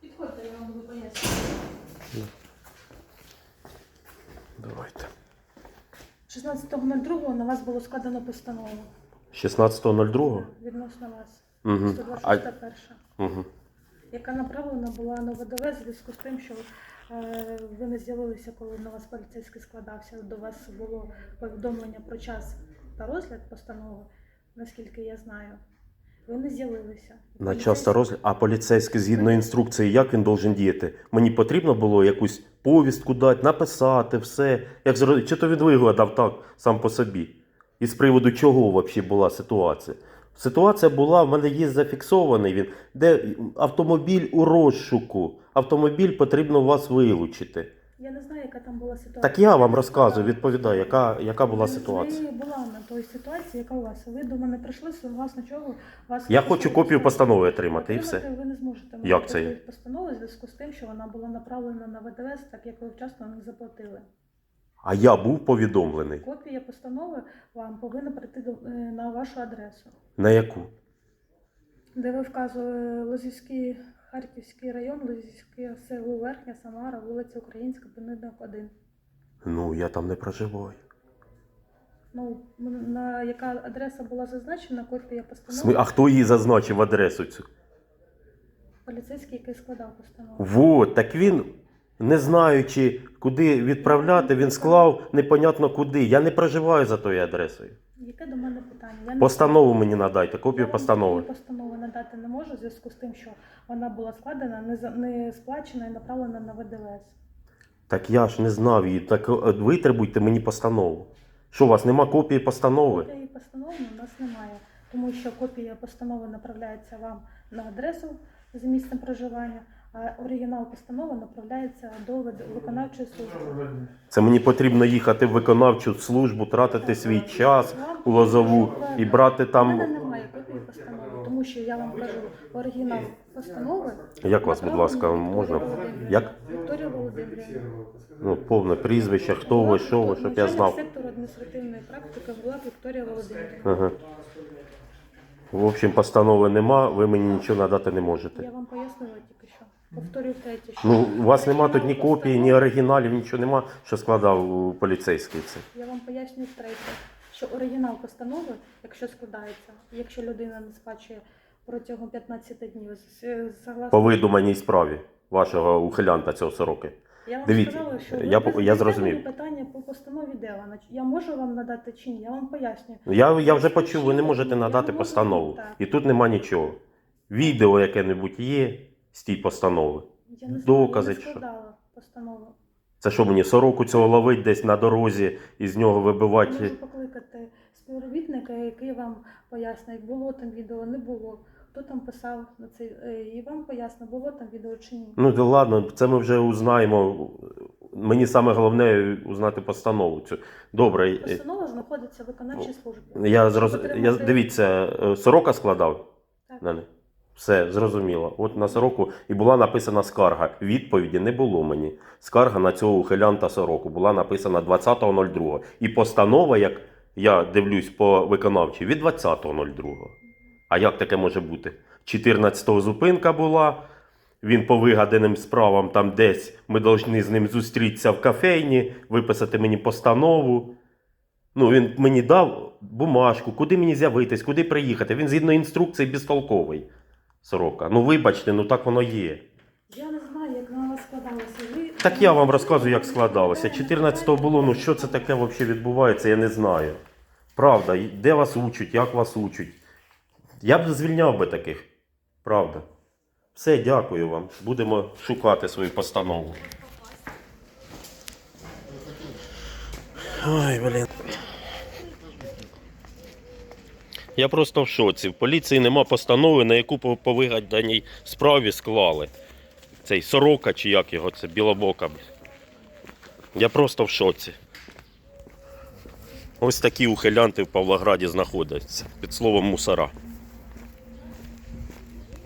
Підходьте, я вам буду пояснювати. Давайте. 16.02 на вас було складено постанову 16.02? відносно вас. Угу. 126 перша. угу. яка направлена була на ВДВ в зв'язку з тим, що е, ви не з'явилися, коли на вас поліцейський складався. До вас було повідомлення про час та розгляд постанови, наскільки я знаю. Ви не з'явилися. На час та розгляд. А поліцейський згідно інструкції, як він должен діяти? Мені потрібно було якусь повістку дати, написати, все. Як зро- Чи то він вигадав так сам по собі? І з приводу чого взагалі була ситуація? Ситуація була, в мене є зафіксований він, де автомобіль у розшуку. Автомобіль потрібно у вас вилучити. Я не знаю, яка там була ситуація. Так я вам розказую, відповідаю, яка, яка була Ви ситуація. була на той ситуації, яка у вас. Ви до мене прийшли, власне чого вас Я хочу копію постанови отримати і все. Ви не зможете Як це є? копію постанови в зв'язку з тим, що вона була направлена на ВДВС, так як ви вчасно не заплатили. А я був повідомлений. Копія постанови вам повинна прийти до- е, на вашу адресу, На яку? де ви вказує Лозівський, Харківський район, Лозівське село Верхня Самара, вулиця Українська, будинок 1. Ну, я там не проживаю. Ну, на яка адреса була зазначена, копія постанови, А хто її зазначив адресу цю? поліцейський, який складав постанову. Вот, так він, не знаючи, куди відправляти, він склав непонятно куди. Я не проживаю за тою адресою. Яке до мене питання? Я не Постанову мені надайте, копію постанови. постанови надати не можу в зв'язку з тим, що вона була складена, не, за- не сплачена і направлена на ВДВС. Так я ж не знав її. Так е, витребуйте мені постанову. Що, у вас нема копії постанови? Копії постанови у нас немає, тому що копія постанови направляється вам на адресу з місцем проживання, оригінал постанови направляється до виконавчої служби. Це мені потрібно їхати в виконавчу службу, тратити свій час у лозову і брати У мене там. немає копії постанови, тому що я вам кажу оригінал постанови. Як вас, будь ласка, можна? Як? Вікторія Володимирівна. Ну, повне прізвище, хто ви, що ви, щоб я знав. сектору адміністративної практики була Вікторія Володимирівна. Ага. В общем, постанови нема, ви мені нічого надати не можете. Я вам пояснила тільки що. Повторюю втретє, що Ну, у вас нема тут ні копії, ні оригіналів, нічого нема, що складав е, поліцейський це. Я вам пояснюю втретє, що оригінал постанови, якщо складається, якщо людина не сплачує протягом 15 днів, з- согласно... По видуманій справі вашого ухилянта цього сороки. Я вам Дивіться, сказала, що я по- я задаєте зрозумів. мені питання по постанові Делана. Я можу вам надати чи ні? Я вам пояснюю. Я, я вже почув, ви не можете надати постанову. так. І тут нема нічого. Відео яке-небудь є з тієї постанови. Я не Докази я не чи що? складала постанову. Це що мені сороку цього ловить десь на дорозі і з нього вибивати. Можу покликати співробітника, який вам пояснить, було там відео, не було. Хто там писав на цей е, і вам пояснить, було там відео чи ні. Ну то ладно, це ми вже узнаємо. Мені саме головне узнати постанову цю. Добре, е, Постанова знаходиться в виконавчій службі. я зроз... Я, отримати- дивіться, е, сорока складав Так. на них. Все, зрозуміло. От на сороку і була написана скарга. Відповіді не було мені. Скарга на цього ухилянта сороку була написана 20.02. І постанова, як я дивлюсь по виконавчій, від 20.02. А як таке може бути? 14-го зупинка була. Він по вигаданим справам там десь ми повинні з ним зустрітися в кафейні, виписати мені постанову. Ну, він мені дав бумажку, куди мені з'явитись, куди приїхати. Він згідно інструкції безтолковий. Сорока. Ну, вибачте, ну так воно є. Я не знаю, як на вас складалося. Ви Так я вам розказую, як складалося. 14-го було, ну що це таке взагалі відбувається, я не знаю. Правда, де вас учать, як вас учать. Я б звільняв би таких. Правда. Все, дякую вам. Будемо шукати свою постанову. Ой, блін. Я просто в шоці. В поліції нема постанови, на яку по вигаданій справі склали. Цей сорока чи як його, це білобока. Я просто в шоці. Ось такі ухилянти в Павлограді знаходяться під словом мусора.